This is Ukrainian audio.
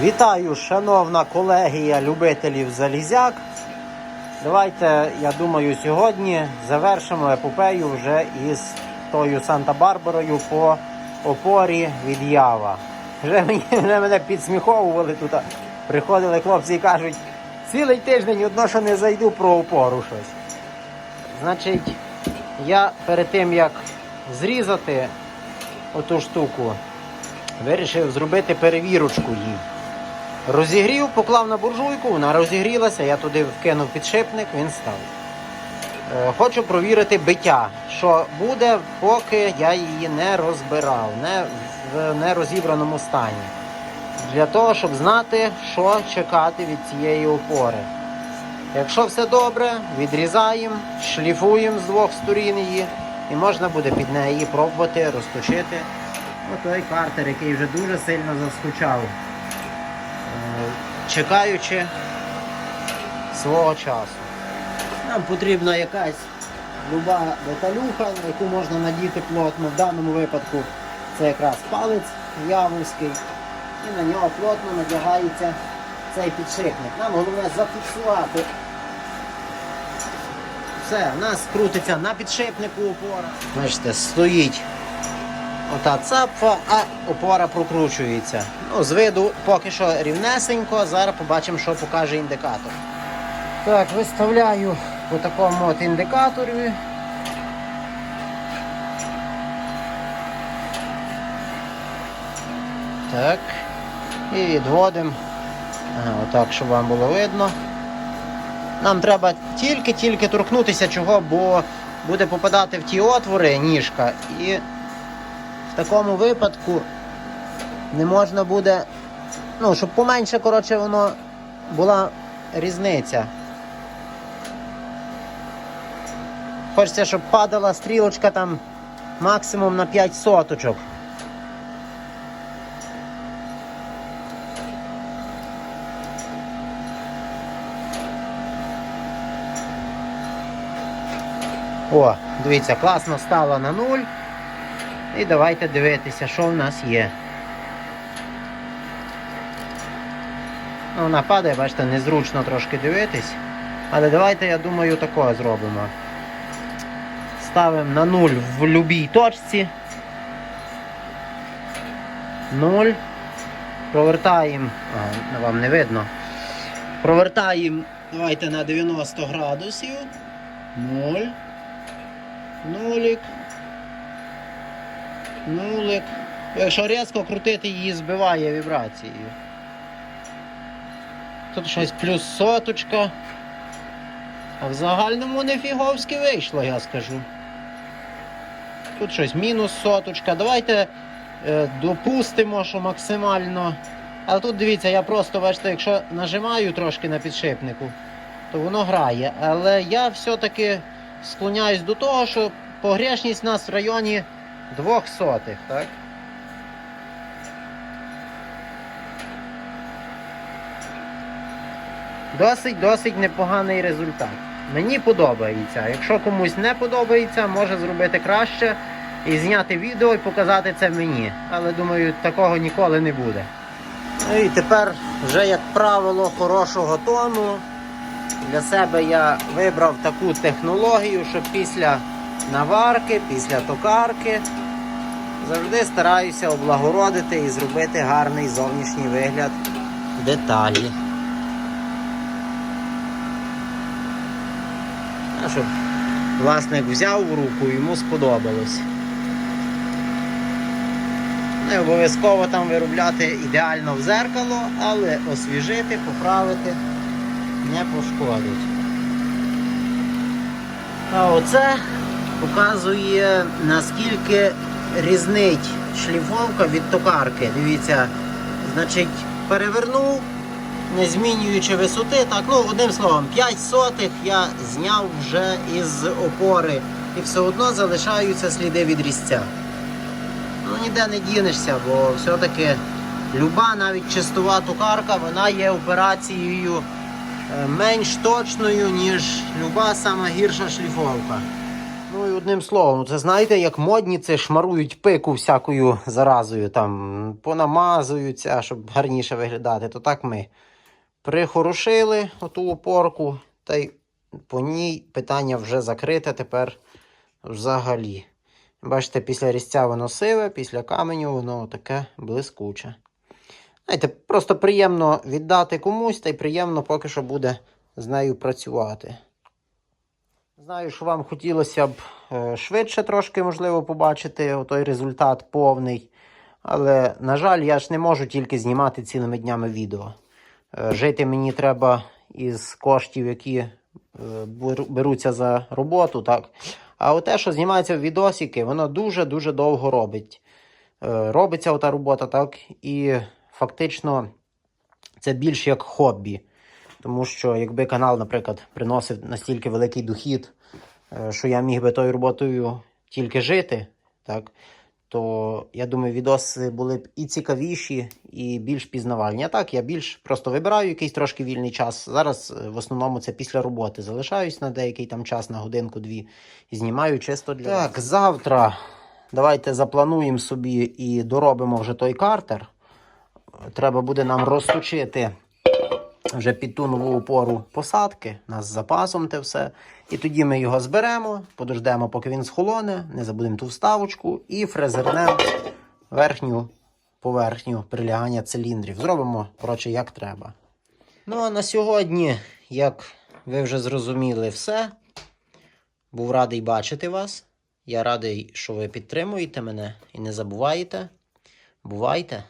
Вітаю, шановна колегія любителів залізяк. Давайте, я думаю, сьогодні завершимо епопею вже із тою Санта-Барбарою по опорі від Ява. Вже мені вже мене підсміховували тут. Приходили хлопці і кажуть, цілий тиждень одно, що не зайду про опору щось. Значить, я перед тим як зрізати оту штуку, вирішив зробити перевірочку їй. Розігрів, поклав на буржуйку, вона розігрілася, я туди вкинув підшипник, він став. Е, Хочу провірити биття, що буде, поки я її не розбирав, не в нерозібраному стані. Для того, щоб знати, що чекати від цієї опори. Якщо все добре, відрізаємо, шліфуємо з двох сторін її, і можна буде під неї пробувати розточити отой картер, який вже дуже сильно заскучав чекаючи свого часу. Нам потрібна якась люба деталюха, яку можна надіти плотно. В даному випадку це якраз палець явовський. І на нього плотно надягається цей підшипник. Нам головне зафіксувати. Все, в нас крутиться на підшипнику опора. Бачите, стоїть Ота цапфа, а опора прокручується. Ну, з виду поки що рівнесенько, зараз побачимо, що покаже індикатор. Так, виставляю по такому от індикаторі. Так. І відводимо. Ага, отак, щоб вам було видно. Нам треба тільки-тільки торкнутися чого, бо буде попадати в ті отвори ніжка і в такому випадку не можна буде, ну, щоб поменше, коротше, воно була різниця. Хочеться, щоб падала стрілочка там максимум на 5 соточок. О, дивіться, класно стала на нуль. І давайте дивитися, що в нас є. Ну, вона падає, бачите, незручно трошки дивитись. Але давайте, я думаю, такого зробимо. Ставимо на 0 в будь-якій точці. 0. Провертаємо. А, вам не видно. Провертаємо, давайте на 90 градусів. 0. Нулік. Нулик. Якщо різко крутити, її збиває вібрацією. Тут щось плюс соточка. А в загальному не фіговськи вийшло, я скажу. Тут щось мінус соточка. Давайте е, допустимо, що максимально. Але тут дивіться, я просто, бачите, якщо нажимаю трошки на підшипнику, то воно грає. Але я все-таки склоняюсь до того, що погрешність у нас в районі двох сотих, так? Досить досить непоганий результат. Мені подобається. Якщо комусь не подобається, може зробити краще і зняти відео і показати це мені. Але думаю, такого ніколи не буде. Ну і тепер, вже як правило, хорошого тону. Для себе я вибрав таку технологію, що після наварки, після токарки завжди стараюся облагородити і зробити гарний зовнішній вигляд деталі. А щоб власник взяв в руку йому сподобалось. Не обов'язково там виробляти ідеально в зеркало, але освіжити, поправити не пошкодить. А оце показує наскільки різнить шліфовка від токарки. Дивіться, значить, перевернув, не змінюючи висоти. Так, ну, одним словом, 5 сотих я зняв вже із опори. І все одно залишаються сліди від різця. Ну, ніде не дінешся, бо все-таки люба навіть чистова токарка, вона є операцією е, менш точною, ніж люба сама гірша шліфовка. Ну Ну одним словом, це знаєте, як модніці шмарують пику всякою заразою, там понамазуються, щоб гарніше виглядати, то так ми прихорошили оту опорку, та й по ній питання вже закрите тепер взагалі. Бачите, після різця воно сиве, після каменю воно таке блискуче. Знаєте, просто приємно віддати комусь, та й приємно поки що буде з нею працювати. Знаю, що вам хотілося б е, швидше трошки, можливо, побачити той результат повний. Але, на жаль, я ж не можу тільки знімати цілими днями відео. Е, Жити мені треба із коштів, які е, беруться за роботу. так. А те, що знімається в відосики, воно дуже-дуже довго робить. Робиться ота робота, так, і фактично це більш як хобі. Тому що якби канал, наприклад, приносив настільки великий дохід, е, що я міг би тою роботою тільки жити, так, то я думаю, відоси були б і цікавіші, і більш пізнавальні. А так, я більш просто вибираю якийсь трошки вільний час. Зараз е, в основному це після роботи. Залишаюсь на деякий там час, на годинку-дві, і знімаю чисто для. Так, завтра давайте заплануємо собі і доробимо вже той картер. Треба буде нам розточити вже під ту нову опору посадки, у нас з запасом те все. І тоді ми його зберемо, подождемо, поки він схолоне, не забудемо ту вставочку і фрезернемо верхню поверхню прилягання циліндрів. Зробимо, коротше, як треба. Ну а на сьогодні, як ви вже зрозуміли, все. Був радий бачити вас. Я радий, що ви підтримуєте мене і не забуваєте. Бувайте!